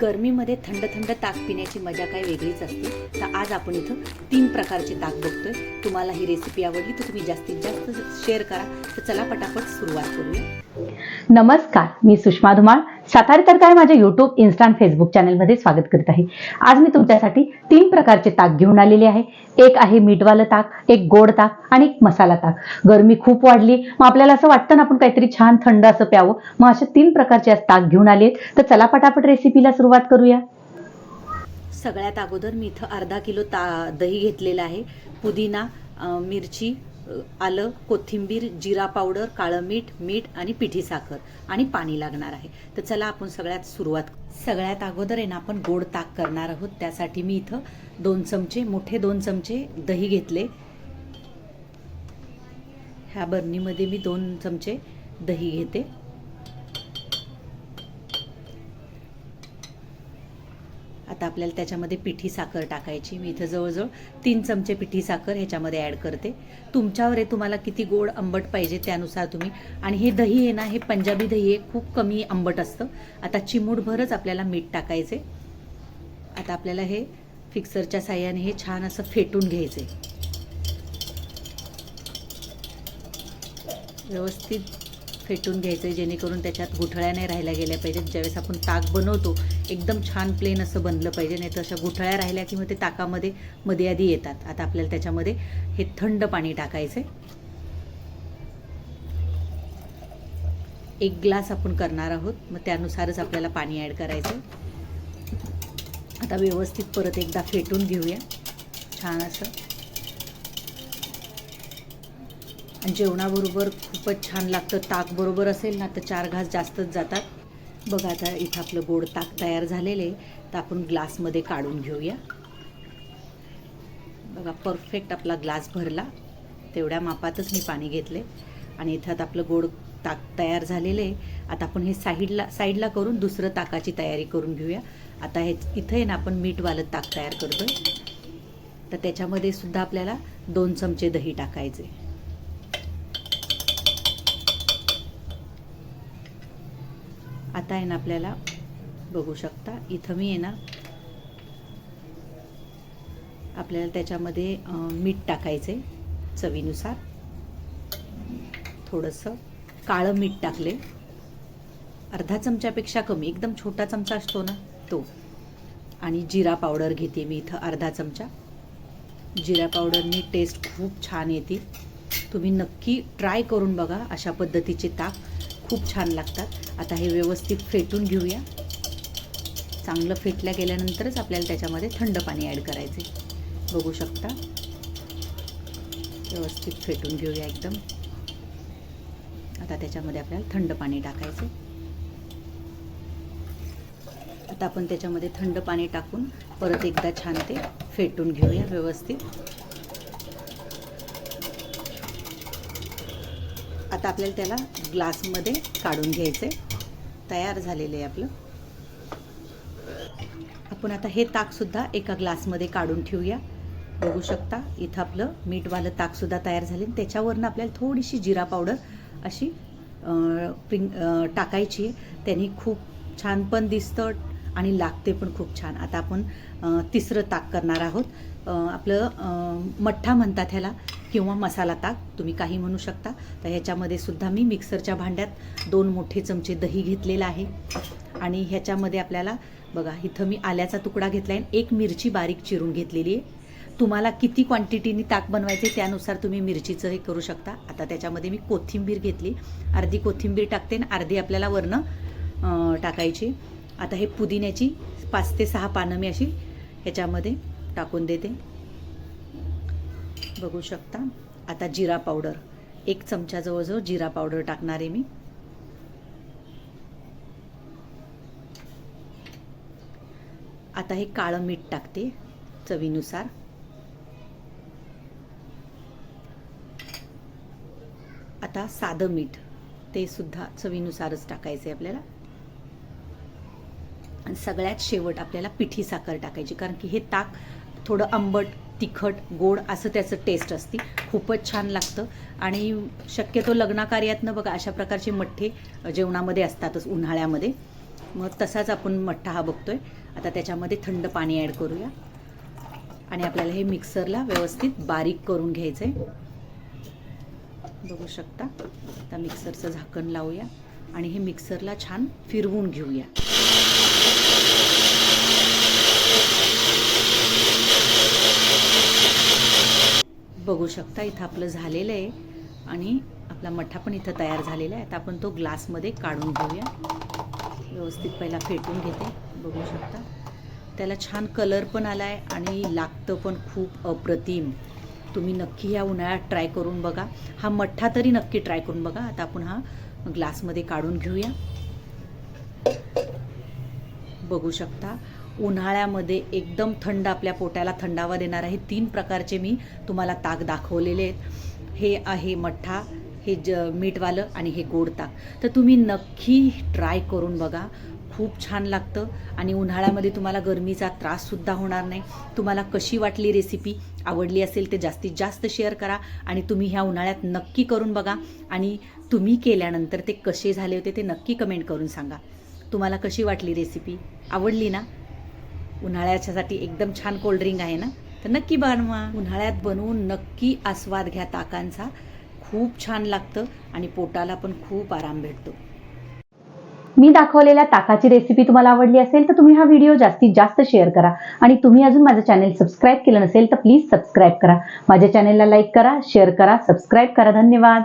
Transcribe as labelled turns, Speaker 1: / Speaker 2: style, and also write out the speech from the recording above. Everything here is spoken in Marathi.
Speaker 1: गरमीमध्ये थंड थंड ताक पिण्याची मजा काही वेगळीच असते. तर आज आपण इथं तीन प्रकारचे ताक बघतोय. तुम्हाला ही रेसिपी आवडली तर तुम्ही जास्तीत जास्त शेअर करा. तर चला पटापट सुरुवात करूया.
Speaker 2: नमस्कार मी सुषमा धुमाळ. सातारी तर काय माझ्या युट्यूब इन्स्टा आणि फेसबुक चॅनलमध्ये स्वागत करत आहे. आज मी तुमच्यासाठी तीन प्रकारचे ताक घेऊन आलेले आहे. एक आहे मीठवालं ताक एक गोड ताक आणि एक मसाला ताक. गरमी खूप वाढली. मग आपल्याला असं वाटतं ना आपण काहीतरी छान थंड असं प्यावं. मग असे तीन प्रकारचे आज ताक घेऊन आले तर चला पटापट रेसिपीला सुरुवात करूया.
Speaker 1: सगळ्यात अगोदर मी इथं अर्धा किलो ता दही घेतलेलं आहे. पुदिना मिरची आलं कोथिंबीर जिरा पावडर काळं मीठ मीठ आणि पिठी साखर आणि पाणी लागणार आहे. तर चला आपण सगळ्यात सुरुवात सगळ्यात अगोदर आहे ना आपण गोड ताक करणार आहोत. त्यासाठी मी इथं दोन चमचे मोठे दोन चमचे दही घेतले. ह्या बरणीमध्ये मी दोन चमचे दही घेते. आता आपल्याला त्याच्यामध्ये पिठी साखर टाकायची. मी इथं जवळजवळ तीन चमचे पिठी साखर ह्याच्यामध्ये ॲड करते. तुमच्यावर आहे तुम्हाला किती गोड आंबट पाहिजे त्यानुसार तुम्ही. आणि हे दही आहे ना हे पंजाबी दही आहे खूप कमी आंबट असतं. आता चिमूटभरच आपल्याला मीठ टाकायचे आता आपल्याला हे फिक्सरच्या साह्याने हे छान असं फेटून घ्यायचे व्यवस्थित फेटून घ्यायचं आहे जेणेकरून त्याच्यात गुठळ्या नाही राहिल्या गेल्या पाहिजेत. ज्यावेळेस आपण ताक बनवतो एकदम छान प्लेन असं बनलं पाहिजे नाही तर अशा गुठळ्या राहिल्या की मग ते ताकामध्ये मध्ये आधी येतात. आता आपल्याला त्याच्यामध्ये हे थंड पाणी टाकायचं एक ग्लास आपण करणार आहोत मग त्यानुसारच आपल्याला पाणी ॲड करायचं आता व्यवस्थित परत एकदा फेटून घेऊया. छान असं. आणि जेवणाबरोबर खूपच छान लागतं. ताक बरोबर असेल ना तर चार घास जास्तच जातात. बघा आता इथं आपलं गोड ताक तयार झालेले तर आपण ग्लासमध्ये काढून घेऊया. बघा परफेक्ट आपला ग्लास भरला. तेवढ्या मापातच मी पाणी घेतले आणि इथं आपलं गोड ताक तयार झालेले आहे. आता आपण हे साईडला साईडला करून दुसरं ताकाची तयारी करून घेऊया. आता हे इथं आहे ना आपण मीठवालं ताक तयार करतोय. तर त्याच्यामध्ये सुद्धा आपल्याला दोन चमचे दही टाकायचे आता आहे ना आपल्याला बघू शकता. इथं मी आहे ना आपल्याला त्याच्यामध्ये मीठ टाकायचं आहे चवीनुसार. थोडंसं काळं मीठ टाकले अर्धा चमच्यापेक्षा कमी एकदम छोटा चमचा असतो ना तो. आणि जिरा पावडर घेते मी इथं अर्धा चमचा. जिरा पावडरनी टेस्ट खूप छान येते. तुम्ही नक्की ट्राय करून बघा अशा पद्धतीचे ताक. खूप छान लागतात. आता हे व्यवस्थित फेटून घेऊया. चांगलं फेटल्या गेल्यानंतरच आपल्याला त्याच्यामध्ये थंड पाणी ॲड करायचे बघू शकता. व्यवस्थित फेटून घेऊया एकदम. आता त्याच्यामध्ये आपल्याला थंड पाणी टाकायचं आता आपण त्याच्यामध्ये थंड पाणी टाकून परत एकदा छान ते फेटून घेऊया व्यवस्थित. आता आपल्याला त्याला ग्लासमध्ये काढून घ्यायचं आहे तयार झालेलं आहे आपलं. आपण आता हे ताकसुद्धा एका ग्लासमध्ये काढून ठेवूया. बघू शकता इथं आपलं मीठवालं ताकसुद्धा तयार झाले. आणि त्याच्यावरनं आपल्याला थोडीशी जिरा पावडर अशी प्रिंग टाकायची त्यांनी खूप छान पण दिसतं आणि लागते पण खूप छान. आता आपण तिसरं ताक करणार आहोत. आपलं मठ्ठा म्हणतात ह्याला किंवा मसाला ताक तुम्ही काही म्हणू शकता. तर ह्याच्यामध्ये सुद्धा मी मिक्सरच्या भांड्यात दोन मोठे चमचे दही घेतलेलं आहे. आणि ह्याच्यामध्ये आपल्याला बघा इथं मी आल्याचा तुकडा घेतला आहे एक मिरची बारीक चिरून घेतलेली आहे. तुम्हाला किती क्वांटिटीनी ताक बनवायचे त्यानुसार तुम्ही मिरचीचं हे करू शकता. आता त्याच्यामध्ये मी कोथिंबीर घेतली. अर्धी कोथिंबीर टाकते आणि अर्धी आपल्याला वरनं टाकायची. आता हे पुदिन्याची पाच ते सहा पानं मी अशी ह्याच्यामध्ये टाकून देते. बघू शकता. आता जिरा पावडर. एक चमचा जवळजवळ जिरा पावडर टाकणार आहे मी. आता हे काळं मीठ टाकते चवीनुसार. आता साधं मीठ. ते सुद्धा चवीनुसारच टाकायचं आहे आपल्याला. सगळ्यात शेवट आपल्याला पिठी साखर टाकायची कारण की हे ताक थोडं आंबट तिखट गोड असं त्याचं टेस्ट असते. खूपच छान लागतं. आणि शक्यतो लग्नाकार्यातनं बघा अशा प्रकारचे मठ्ठे जेवणामध्ये असतातच उन्हाळ्यामध्ये. मग तसाच आपण मठ्ठा हा बघतोय. आता त्याच्यामध्ये थंड पाणी ॲड करूया. आणि आपल्याला हे मिक्सरला व्यवस्थित बारीक करून घ्यायचं आहे बघू शकता. आता मिक्सरचं झाकण लावूया. आणि हे मिक्सरला छान फिरवून घेऊया. बघू शकता इथं आपलं झालेलं आहे. आणि आपला मठ्ठा पण इथं तयार झालेला आहे. आता आपण तो ग्लासमध्ये काढून घेऊया. व्यवस्थित पहिला फेटून घेते. बघू शकता. त्याला छान कलर पण आला आहे आणि लागतं पण खूप अप्रतिम. तुम्ही नक्की ह्या उन्हाळ्यात ट्राय करून बघा. हा मठ्ठा तरी नक्की ट्राय करून बघा. आता आपण हा ग्लासमध्ये काढून घेऊया. बघू शकता. उन्हाळ्यामध्ये एकदम थंड आपल्या पोटाला थंडावा देणारा हे तीन प्रकारचे मी तुम्हाला ताक दाखवलेले आहेत. हे आहे मठ्ठा हे ज मीठवालं आणि हे गोड ताक. तर तुम्ही नक्की ट्राय करून बघा. खूप छान लागतं आणि उन्हाळ्यामध्ये तुम्हाला गरमीचा त्राससुद्धा होणार नाही. तुम्हाला कशी वाटली रेसिपी आवडली असेल ते जास्तीत जास्त शेअर करा आणि तुम्ही ह्या उन्हाळ्यात नक्की करून बघा आणि तुम्ही केल्यानंतर ते कसे झाले होते ते नक्की कमेंट करून सांगा. तुम्हाला कशी वाटली रेसिपी आवडली ना? उन्हाळ्याच्यासाठी एकदम छान कोल्ड्रिंक आहे ना? तर नक्की बनवा. उन्हाळ्यात बनवून नक्की आस्वाद घ्या ताकांचा. खूप छान लागतं आणि पोटाला पण खूप आराम भेटतो.
Speaker 2: मी दाखवलेल्या ताकाची रेसिपी तुम्हाला आवडली असेल तर तुम्ही हा व्हिडिओ जास्तीत जास्त शेअर करा. आणि तुम्ही अजून माझं चॅनल सबस्क्राईब केलं नसेल तर प्लीज सबस्क्राईब करा. माझ्या चॅनलला लाईक करा शेअर करा सबस्क्राईब करा. धन्यवाद.